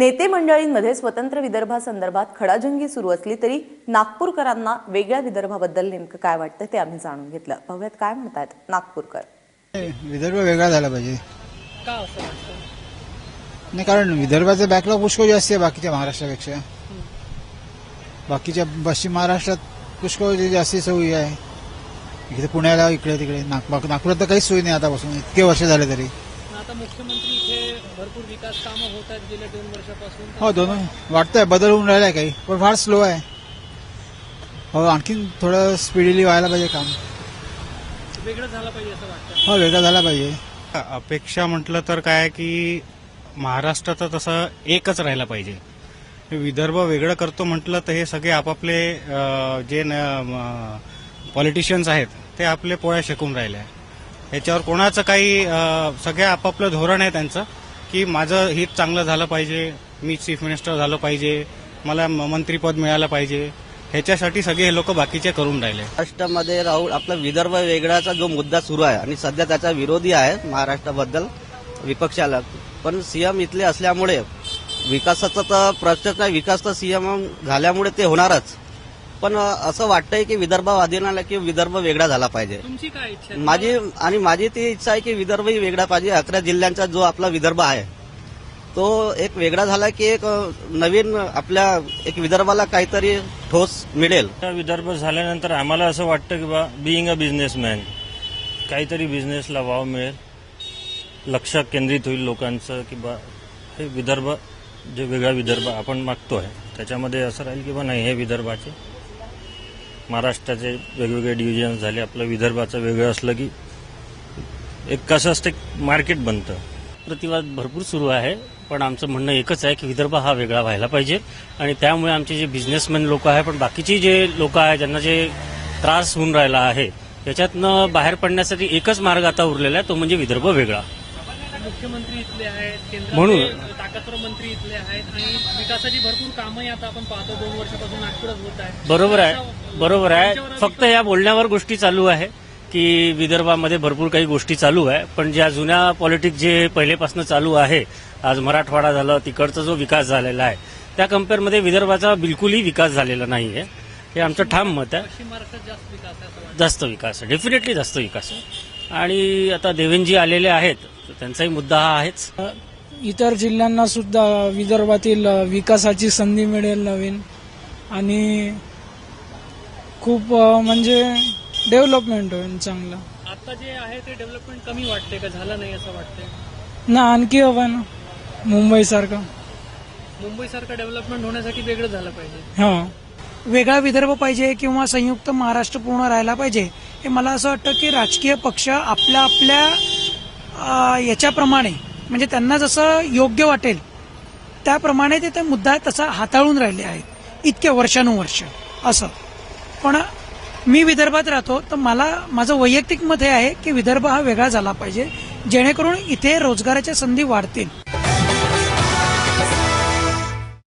नेते मंडळींमध्ये स्वतंत्र विदर्भासंदर्भात खडाजंगी सुरू असली तरी नागपूरकरांना वेगळ्या विदर्भाबद्दल नेमकं काय वाटतं ते आम्ही जाणून घेतलं. पाहूयात काय म्हणतायत? नागपूरकर. विदर्भ वेगळा झाला पाहिजे. का असं वाटतं? नाही कारण विदर्भाचा बॅकलॉग पुष्कळ जास्त आहे बाकीच्या महाराष्ट्रापेक्षा. बाकीच्या पश्चिम महाराष्ट्रात पुष्कळ जास्ती सोयी आहे. इकडे पुण्याला इकडे तिकडे. नाग- नागपुरात तर काहीच सोयी नाही आतापासून. इतके वर्ष झाले तरी. मुख्यमंत्री इथे भरपूर विकास कामं होत आहेत गेल्या दोन वर्षापासून. हो दोन वाटतंय बदल होऊन राहिलाय काही पण फार स्लो आहे. हो आणखीन थोडं स्पीडली व्हायला पाहिजे काम. वेगळं झालं पाहिजे असं वाटतं. हो वेगळा झाला पाहिजे. अपेक्षा म्हटलं तर काय की महाराष्ट्रात तसं एकच राहायला पाहिजे. हे विदर्भ वेगळं करतो म्हटलं तर हे सगळे आपापले जे पॉलिटिशियन्स आहेत ते आपले पोळ्या शेकून राहिले. आहे. याच्यावर कोणाचं काही अं, सगळे आपापलं धोरण आहे त्यांचं की माझं हित चांगलं झालं पाहिजे मी चीफ मिनिस्टर झालं पाहिजे मला म- मंत्रीपद मिळालं पाहिजे ह्याच्यासाठी सगळे हे लोक बाकीचे करून राहिले. महाराष्ट्रामध्ये राहुल आपला विदर्भ वेगळाचा जो मुद्दा सुरू आहे आणि सध्या त्याचा विरोधी आहे महाराष्ट्राबद्दल विपक्षाला. पण सीएम इथले असल्यामुळे विकासाचा तर प्रश्नच नाही विकास तर सीएम झाल्यामुळे ते होणारच. पण असं वाटतंय की विदर्भवादींना की विदर्भ वेगळा झाला पाहिजे. तुमची काय इच्छा आहे? माझी आणि माझी ती इच्छा आहे की विदर्भही वेगळा पाहिजे. अकरा जिल्ह्यांचा जो आपला विदर्भ आहे तो एक वेगळा झाला की एक अ, नवीन आपल्या एक विदर्भाला काहीतरी ठोस मिळेल. आता विदर्भ झाल्यानंतर आम्हाला असं वाटतं की बा बिईंग अ बिझनेसमॅन काहीतरी बिझनेसला वाव मिळेल. लक्ष केंद्रित होईल लोकांचं की बा हे विदर्भ जे वेगळा विदर्भ आपण मागतोय त्याच्यामध्ये असं राहील की बा नाही हे विदर्भाचे महाराष्ट्राचे वेगवेगळे डिव्हिजन्स झाले. आपलं विदर्भाचं वेगळं असलं की एक कसं असतं मार्केट बनतं. प्रतिवाद भरपूर सुरू आहे पण आमचं म्हणणं एकच आहे की विदर्भ हा वेगळा व्हायला पाहिजे. आणि त्यामुळे आमचे जे बिझनेसमॅन लोक आहे पण बाकीची जे लोक आहे ज्यांना जे त्रास होऊन राहिला आहे याच्यातनं बाहेर पडण्यासाठी एकच मार्ग आता उरलेला आहे तो म्हणजे विदर्भ वेगळा. मुख्यमंत्री इथले आहेत म्हणून- ताकदवर मंत्री इथले आहेत आणि विकासाची भरपूर कामंही आता आपण पाहतो दोन वर्षापासून नागपुरात होत आहे. बरोबर आहे. बरोबर आहे. फक्त या बोलण्यावर गोष्टी चालू आहे की विदर्भामध्ये भरपूर काही गोष्टी चालू आहे. पण ज्या जुन्या पॉलिटिक्स जे पहिलेपासून चालू आहे आज मराठवाडा झालं तिकडचा जो विकास झालेला आहे त्या कम्पेअरमध्ये विदर्भाचा बिलकुलही विकास झालेला नाही आहे हे आमचं ठाम मत आहे. जास्त विकास आहे. डेफिनेटली जास्त विकास आहे. आणि आता देवेंजी आलेले आहेत त्यांचाही मुद्दा हा आहेच. इतर जिल्ह्यांना सुद्धा विदर्भातील विकासाची संधी मिळेल नवीन. आणि खूप म्हणजे डेव्हलपमेंट होईल चांगलं. आता जे आहे ते डेव्हलपमेंट कमी वाटते का? झालं नाही असं वाटतंय? ना आणखी हवं ना. मुंबईसारखं मुंबईसारखं डेव्हलपमेंट होण्यासाठी वेगळं झालं पाहिजे. हां. वेगळा विदर्भ पाहिजे किंवा संयुक्त महाराष्ट्र पूर्ण राहायला पाहिजे हे मला असं वाटतं की राजकीय पक्ष आपल्या आपल्या याच्याप्रमाणे म्हणजे त्यांना जसं योग्य वाटेल त्याप्रमाणे ते ते मुद्दा तसा हाताळून राहिले आहेत. इतके वर्षानुवर्ष. असं. पण मी विदर्भात राहतो तर मला माझं वैयक्तिक मत हे आहे की विदर्भ हा वेगळा झाला पाहिजे. जेणेकरून इथे रोजगाराच्या संधी वाढतील.